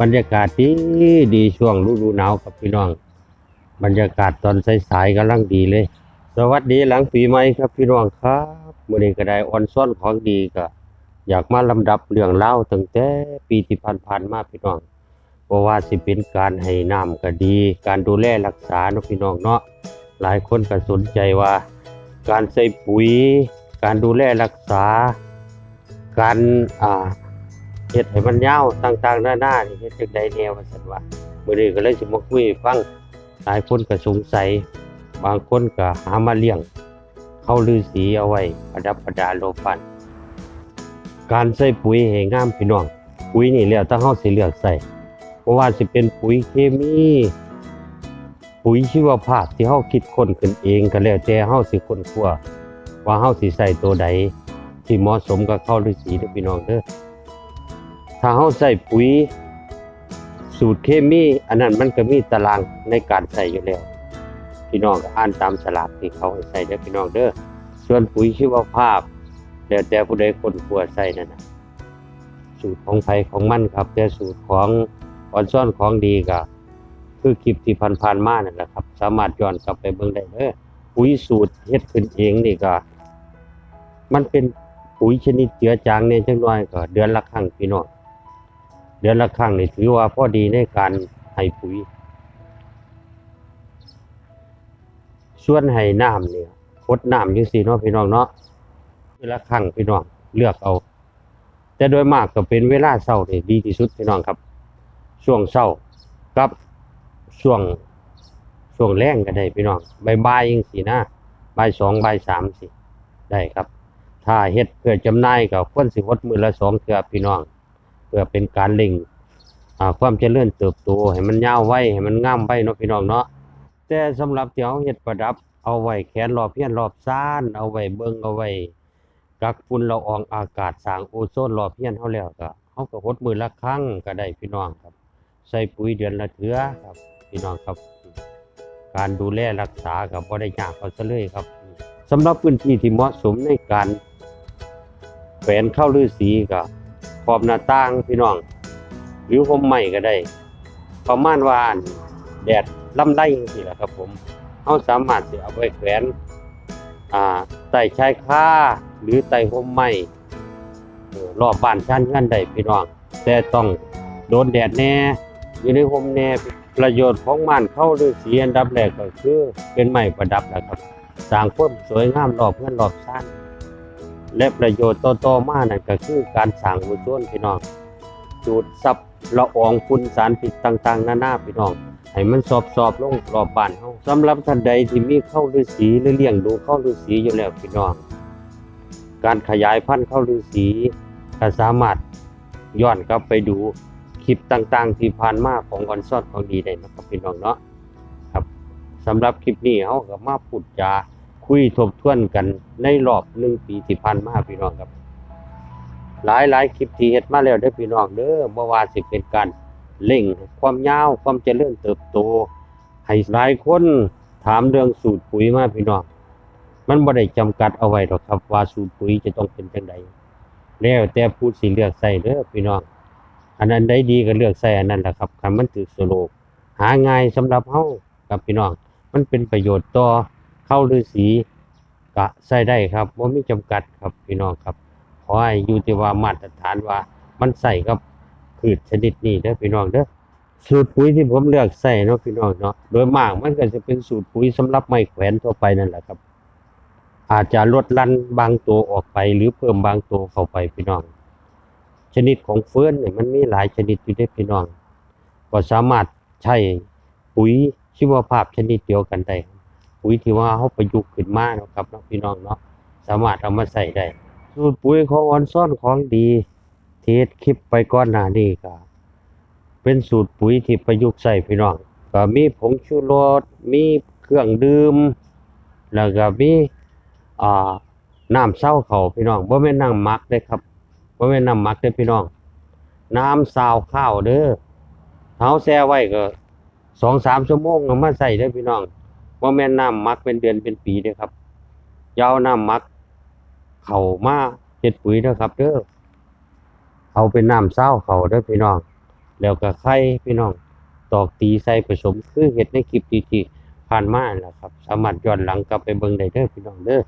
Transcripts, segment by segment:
บรรยากาศดีดีช่วงฤดูหนาวครับพี่น้อง บรรยากาศตอนสายๆกำลังดีเลย สวัสดีหลังปีใหม่ครับพี่น้องครับมื้อนี้ก็ได้ออนซ่อนของดีก็อยากมาลำดับเรื่องเล่าตั้งแต่ปีที่ผ่านๆมาพี่น้องเพราะว่าสิเป็นการให้น้ำก็ดี การดูแลรักษาเนาะพี่น้องเนาะหลายคนก็สนใจว่า การใส่ปุ๋ย การดูแลรักษา การอ่า เฮ็ดให้มันยาวต่างๆหน้าๆนี่เฮ็ดจังไดแนวว่าซั่นว่ามื้อนี้ก็เลยสิมาคุยฟังหลายคนก็สงสัย บางคนก็หามาเลี้ยง เข้าฤาษีเอาไว้ประดับประดาโลกปันการใส่ปุ๋ยให้งามพี่น้อง ปุ๋ยนี่แล้วถ้าเฮาสิเลือกใส่เพราะว่าสิเป็นปุ๋ยเคมี ปุ๋ยชีวภาพที่เฮาคิดค้นขึ้นเองก็แล้วแต่เฮาสิค้นคว้าว่าเฮาสิใส่ตัวใดที่เหมาะสมกับเข้าฤาษีเด้อพี่น้องเด้อ ถ้าเฮาใส่ปุ๋ย สูตรเคมีอันนั้นมันก็มีตารางในการใส่อยู่แล้วพี่น้องอ่านตามฉลากที่เขาให้ใส่เด้อพี่น้องเด้อส่วนปุ๋ยชีวภาพแล้วแต่ผู้ใดคนควใส่นั่นนะสูตรของไผของมันครับ แต่สูตรของออนซ่อนของดีก็คือคลิปที่ผ่านๆมานั่นแหละครับ สามารถย้อนกลับไปเบิ่งได้เด้อปุ๋ยสูตรเฮ็ดขึ้นเองนี่ก็มันเป็นปุ๋ยชนิดเจือจางเนี่ยจังน้อยก็เดือนละครั้งพี่น้อง เดือนละครั้งนี่ถือว่าพอดีในการให้ปุ๋ย ส่วนให้น้ำเนี่ยพดน้ำจังซี่เนาะพี่น้องเนาะเวลาครั้งพี่น้องเลือกเอา แต่โดยมากก็เป็นเวลาเช้าเนี่ดีที่สุดพี่น้องครับ ช่วงเช้ากับช่วงช่วงแรงก็ได้พี่น้องใบ่ายๆจังซี่นะบ่ายสองใบสามสิได้ครับ ถ้าเฮ็ดเพื่อจำหน่ายก็ควรสิฮดมือละสองเทื่อพี่น้อง เพื่อเป็นการเล็งความเจริญเติบโตให้มันยาวไว้ให้มันงามไว้เนาะพี่น้องเนาะแต่สำหรับที่เฮาเฮ็ดประดับ เอาไว้แขนรอบเพี้ยนรอบซ่านเอาไว้เบิ่งเอาไว้กักฝุ่นละอองอากาศสางโอโซนรอบเฮียนเฮาแล้วก็เฮาก็หดมือละครั้งก็ได้พี่น้องครับ ใส่ปุ๋ยเดือนละเทื่อครับ พี่น้องครับ การดูแลรักษาก็บ่ได้ยากเอาซะเลยครับสำหรับพื้นที่ที่เหมาะสมในการแขวนเข้าฤาษีก็ข อบหน้าต่างพี่น้อง หรือห่มไม้ก็ได้ ประมาณว่าแดดลำไรจังซี่ละครับผมเฮาสามารถสิเอาไว้แขวนอ่าไต่ชายคาหรือไต่ห่มไม้เอ่อรอบบ้านชั้นกันได้พี่น้อง แต่ต้องโดนแดดแน่อยู่ในห่มแน่ประโยชน์ของมันเข้าด้วยสีอันดับแรกก็คือเป็นไม้ประดับนะครับสร้างความสวยงามรอบเพื่อนรอบชั้น และประโยชน์ต่อๆมานั่นก็คือการสร้างอุโซนพี่น้องดูดซับละอองฝุ่นสารพิษต่างๆ นานาพี่น้องให้มันสอบสอบลงรอบบ้านเฮาสำหรับท่านใดที่มีเข้าฤาษีหรือเลี้ยงดูเข้าฤาษีอยู่แล้วพี่น้อง การขยายพันธุ์เข้าฤาษีก็สามารถย้อนกลับไปดูคลิปต่างๆ ที่ผ่านมาของออนซอดของดีได้นะครับพี่น้องเนาะครับสำหรับคลิปนี้เฮาก็มาพูดจา คุยทบทวนกันในรอบหนึ่งปีที่ผ่านมาพี่น้องครับ หลายหลายคลิปที่เฮ็ดมาแล้วเด้อพี่น้องเด้อบ่ว่าสิเป็นการเร่งความยาวความเจริญเติบโต ให้หลายคนถามเรื่องสูตรปุ๋ยมาพี่น้องมันบ่ได้จำกัดเอาไว้หรอกครับว่าสูตรปุ๋ยจะต้องเป็นจังไดแล้วแต่ผู้สิเลือกใส่เด้อพี่น้องอันนั้นได้ดีก็เลือกใส่อันนั้นแหละครับคันมันถือสโลกหาง่ายสำหรับเฮากับพี่น้อง มันเป็นประโยชน์ต่อ เข้าฤาษีก็ใส่ได้ครับบ่ามีจำกัดครับพี่น้องครับขอให้อยู่ที่ว่ามาตรฐานว่ามันใส่กับพืชชนิดนี้เด้อพี่น้องเด้อสูตรปุ๋ยที่ผมเลือกใส่เนาะพี่น้องเนาะโดยมากมันก็จะเป็นสูตรปุ๋ยสำหรับไม้แขวนทั่วไปนั่นแหละครับ อาจจะลดลันบางตัวออกไปหรือเพิ่มบางตัวเข้าไปพี่น้อง ชนิดของเฟื่อนเนี่ยมันมีหลายชนิดอยู่เด้พี่น้อง ก็สามารถใช้ปุ๋ยชีวภาพชนิดเดียวกันได้ ปุ๋ยที่ว่าเขาประยุกต์ขึ้นมาเนาะครับนะพี่น้องเนาะสามารถเอามาใส่ได้ สูตรปุ๋ยของออนซ่อนของดีเทสคลิปไปก่อนหน้านี้ก็เป็นสูตรปุ๋ยที่ประยุกต์ใส่พี่น้องก็มีผงชูรสมีเครื่องดื่มแล้วก็มีอ่าน้ำเศร้าเขาพี่น้องบ่แม่นน้ำมักเด้ครับบ่แม่นน้ำมักเด้พี่น้อง น้ำซาวข้าวเด้อเฮาแช่ไว้ก็2-3ชั่วโมงเอามาใส่เด้พี่น้อง บ่าแม่นน้ำมักเป็นเดือนเป็นปีเด้อครับยาวน้ำมัก เข้ามาเฮ็ดปุ๋ยเด้อครับเด้อเอาเป็นน้ำเศร้าเขาเด้อพี่น้อง แล้วก็ไข่พี่น้อง ตอกตีใส่ผสมคือเห็ดในคลิปที่ที่ผ่านมาแหละครับ สามารถย้อนหลังกลับไปเบิ่งได้เด้อพี่น้องเด้อ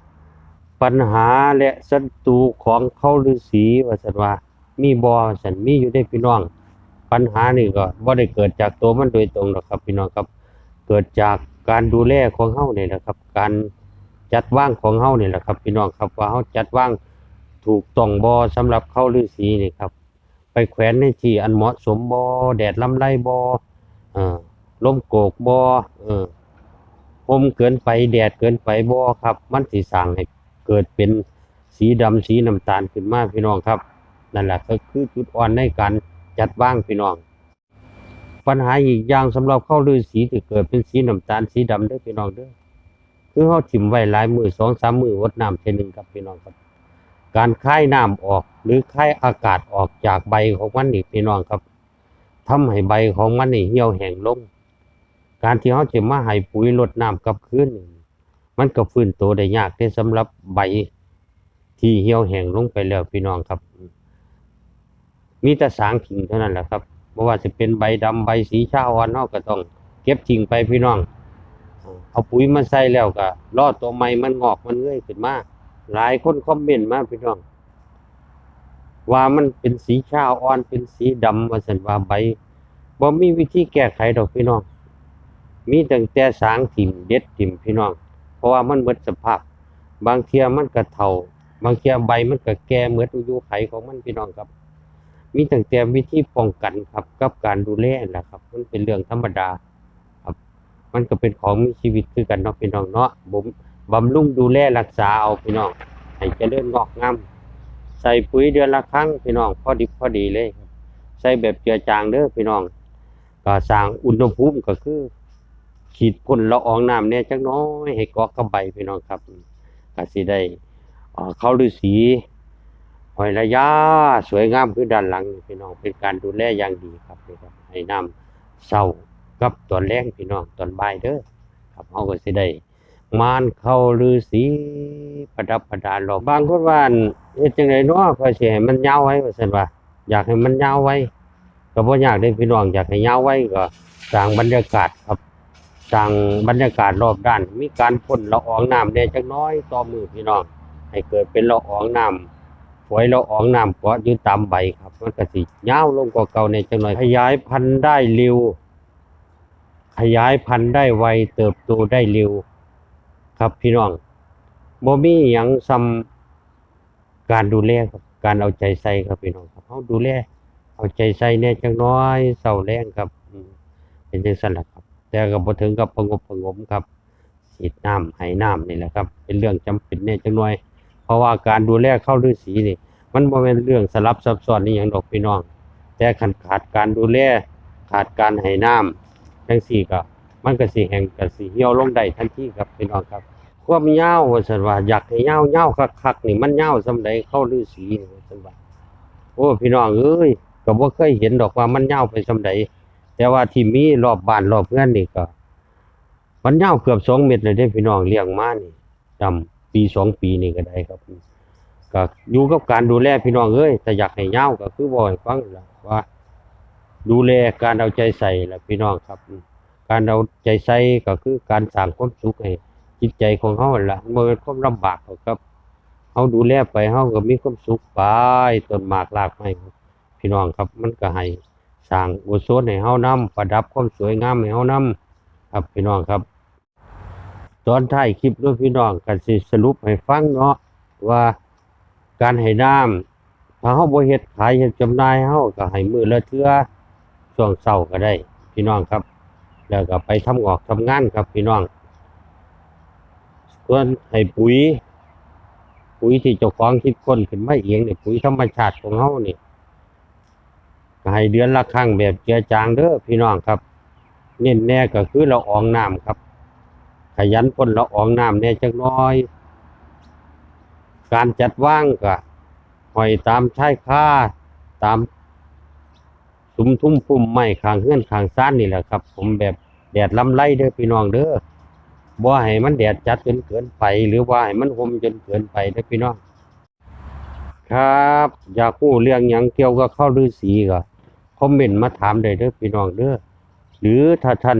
ปัญหาและศัตรูของเขาฤาษีว่าซั่นว่า มีบ่สันมีอยู่ได้พี่น้อง ปัญหานี่ก็บ่าได้เกิดจากตัวมันโดยตรงหรอกครับ พี่น้องครับ เกิดจาก การดูแลของเฮาเนี่ยแหละครับ การจัดว่างของเฮาเนี่ยแหละครับ พี่น้องครับว่าเฮาจัดว่างถูกต้องบ่สำหรับเข้าฤาษีนี่ครับ ไปแขวนในที่อันเหมาะสมบ่แดดลำไรบ่เออลมโกกบ่เออลมเกินไปแดดเกินไปบ่ครับ มันสิสร้างให้เกิดเป็นสีดำสีน้ำตาลขึ้นมาพี่น้องครับนั่นแหละก็คือจุดอ่อนในการจัดว่างพี่น้อง ปัญหาอีกอย่างสำหรับเข้าฤาษีที่เกิดเป็นสีน้ำตาลสีดำเด้อพี่น้องเด้อคือเฮาถิ่มไว้หลายมือสองสามมือวดน้ำเท่ยหนึงครับพี่น้องครับ การคายน้ำออกหรือคายอากาศออกจากใบของมันนี่พี่น้องครับทำให้ใบของมันนี่เหี่ยวแห้งลง การที่เฮาจะมาให้ปุ๋ยลดน้ำกับคืนมันก็ฟื้นตัวได้ยากแต่สำหรับใบที่เหี่ยวแห้งลงไปแล้วพี่น้องครับ มีแต่สางทิ้งเท่านั้นแหละครับ บ่ว่าจะเป็นใบดำใบสีชาอ่อนเฮาก็ต้อง เก็บทิ้งไปพี่น้อง เอาปุ๋ยมาใส่แล้วก็รอตัวใหม่มันงอกมันเงยขึ้นมาหลายคนคอมเมนต์มาพี่น้อง ว่ามันเป็นสีชาอ่อนเป็นสีดำว่าซั่นว่าใบบ่มีวิธีแก้ไขดอกพี่น้อง มีตั้งแต่สางถิ่มเด็ดถิ่มพี่น้อง เพราะว่ามันหมดสภาพ บางเทียมันก็เฒ่า บางเทียใบมันก็แก่หมดอายุไขของมันพี่น้องครับ มีตั้งแต่วิธีป้องกันครับกับการดูแลนั่นแหละครับมันเป็นเรื่องธรรมดาครับ มันก็เป็นของมีชีวิตคือกันเนาะพี่น้องเนาะบ่มบำรุงดูแลรักษาเอาพี่น้องให้เจริญงอกงามใส่ปุ๋ยเดือนละครั้งพี่น้องพอดิบพอดีเลยใส่แบบเจือจางเด้อพี่น้อง ก็สร้างอุณหภูมิก็คือ ขีดพ่นละอองน้ำเนี่ยจักน้อยให้กาะกับใบพี่น้องครับก็สิได้เอ่อเข้าฤาษี หอยระยะสวยงามคือด้านหลังพี่น้องเป็นการดูแลอย่างดีครับครับให้น้ำเศร้ากับตอนแรงพี่น้องตอนบ่ายเด้อครับเฮาก็สิได้มานเข้าฤาษีประดับประดาหรอกบางคนว่าเฮ็ดจังไดเนาะก็สิให้มันยาวไว้ว่าซั่นว่า อยากให้มันยาวไว้ก็บ่อยากได้พี่น้องอยากให้ยาวไว้ก็สร้างบรรยากาศครับสร้างบรรยากาศรอบด้าน มีการพ่นละอองน้ำแน่จักน้อยต่อมือพี่น้องให้เกิดเป็นละอองน้ำ ฝอยละอองน้ำเกาะอยู่ตามใบครับมันก็สิยาวลงกว่าเก่าในจังหน่อยขยายพันธุ์ได้เร็ว ขยายพันธุ์ได้ไวเติบโตได้เร็ว ครับพี่น้องบ่มีหยังซ้ำการดูแลครับการเอาใจใส่ครับพี่น้องครับเฮาดูแลเอาใจใส่แหน่จังน้อยเศร้าแรงครับเป็นจังซั่นล่ะครับ แต่ก็บ่ถึงกับประงบประงมครับฉีดน้ำให้น้ำนี่แหละครับ เป็นเรื่องจำเป็นแหน่จังน้อย ราะว่าการดูแลเข้าฤาษีนี่ มันบ่แม่นเรื่องสลับซับซ้อนอีหยังดอกพี่น้อง แต่คันขาดการดูแลขาดการให้น้ำจังซี่ก็มันก็สิแห้งก็สิเหี่ยวลงได้ทันทีครับพี่น้องครับความยาวว่าซั่นว่าอยากให้เยาวยาวคักๆนี่มันเยาวส่าใดเข้าฤาษีนี่ว่าซั่นว่าโอ้พี่น้องเอ้ยก็บ่เคยเห็นดอกว่ามันเยาวไปส่าใดแต่ว่าที่มีรอบบ้านรอบเรือนนี่ก็ มันเยาวเกือบ2เมตรเลยเด้พี่น้องเลี้ยงมานี่จำ ปีสองปีนี่ก็ได้ครับก็อยู่กับการดูแลพี่น้องเอ้ยถ้าอยากให้เยาก็คือบ่ให้ฟังล่ะว่า ดูแลการเอาใจใส่ละพี่น้องครับ การเอาใจใส่ก็คือการสร้างความสุขให้จิตใจของเฮานั่นล่ะบ่เป็นความลำบากกครับเฮาดูแลไปเฮาก็มีความสุขไปต้นหมากรากไม้พี่น้องครับ มันก็ให้สร้างกุศลให้เฮานํประดับความสวยงามให้เฮานํครับพี่น้องครับ ตอนท้ายคลิปด้วยพี่น้องก็สิสรุปให้ฟังเนาะว่าการให้น้ำถ้าเฮาบ่เฮ็ดขายเฮ็ดจำหน่ายเฮาก็ให้มือละเทื่อช่วงเช้าก็ได้ พี่น้องครับ แล้วก็ไปทำออกทำงานครับพี่น้องส่วนให้ปุ๋ย ปุ๋ยที่เจ้าของคิดค้นขึ้นมาเองเนี่ยปุ๋ยธรรมชาติของเฮานี่ให้เดือนละครั้งแบบเจือจางเด้อพี่น้องครับ เน้นแน่ก็คือละอองน้ำครับ ขยันพ่นละอองน้ำแน่จักน้อย การจัดว่างก็หอยตามชายคาตามสุมทุ่มพุ่มไม้ข้างเฮือนข้างซ่านนี่แหละครับ ผมแบบแดดลำไรเด้อพี่น้องเด้อบ่ให้มันแดดจัดจนเกินไป หรือว่าให้มันห่มจนเกินไปเด้อพี่น้องครับ อยากรู้เรื่องหยังเกี่ยวกับข้าวฤาษีก็คอมเมนต์มาถามได้เด้อพี่น้องเด้อหรือถ้าท่าน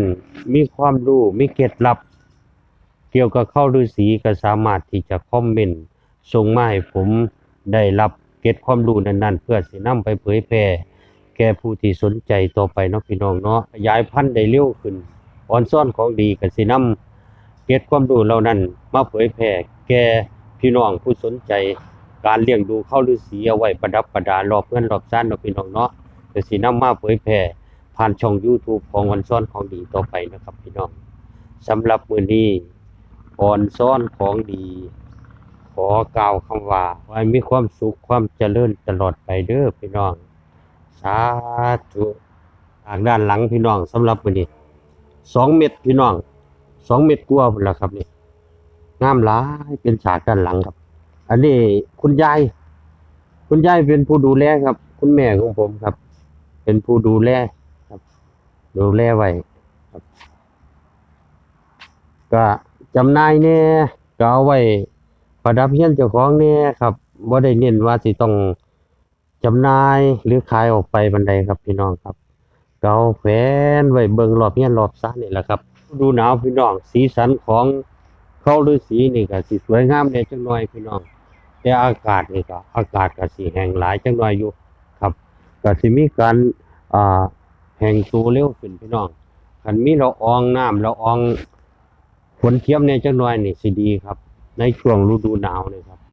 มีความรู้มีเคล็ดลับ เกี่ยวกับเข้าฤาษีก็สามารถที่จะคอมเมนต์ส่งมาให้ผมได้รับเก็บความรู้นั้นๆ เพื่อสินำไปเผยแพร่แก่ผู้ที่สนใจต่อไปเนาะพี่น้องเนาะขยายพันธุ์ได้เร็วขึ้นอ่อนซ่อนของดีก็สินำเก็บความรู้เหล่านั้น มาเผยแพร่แก่พี่น้องผู้สนใจการเลี้ยงดูเข้าฤาษีเอาไว้ประดับประดารอบเพื่อนรอบซ่านเนาะพี่น้องเนาะก็สินำมาเผยแพร่ผ่านช่อง YouTube ของวันซ่อนของดีต่อไปนะครับพี่น้องสำหรับมื้อนี้ อ่อนซ้อนของดี ขอกล่าวคำว่าไว้มีความสุขความเจริญตลอดไปเด้อพี่น้อง สาธุทางด้านหลังพี่น้องสำหรับมื้อนี้สองเม็ดพี่น้องสองเม็ดกว่าพุ่นล่ะครับนี่งามหลายเป็นฉากด้านหลังครับ อันนี้คุณยาย คุณยายเป็นผู้ดูแลครับ คุณแม่ของผมครับ เป็นผู้ดูแลครับ ดูแลไว้ครับ ก็ จำหน่ายแน่ก็เอาไว้ประดับเฮียนเจ้าของแน่ครับบ่ได้เน้นว่าสิต้องจำหน่ายหรือขายออกไปบันไดครับพี่น้องครับก็เอาแขวนไว้เบิ่งรอบเฮียนรอบซ่านนี่แหละครับ ดูหนาวพี่น้องสีสันของเขาฤาษีนี่ก็สิสวยงามแน่จังหน่อยพี่น้อง แต่อากาศนี่ก็อากาศก็สิแห้งหลายจังหน่อยอยู่ครับก็สิมีการอ่าแห้งตัวเร็วขึ้นพี่น้องคันมีละอองน้ำละออง ฝนเทียมเนี่ยจังน้อยนี่สิดีครับ ในช่วงฤดูหนาวนี่ครับ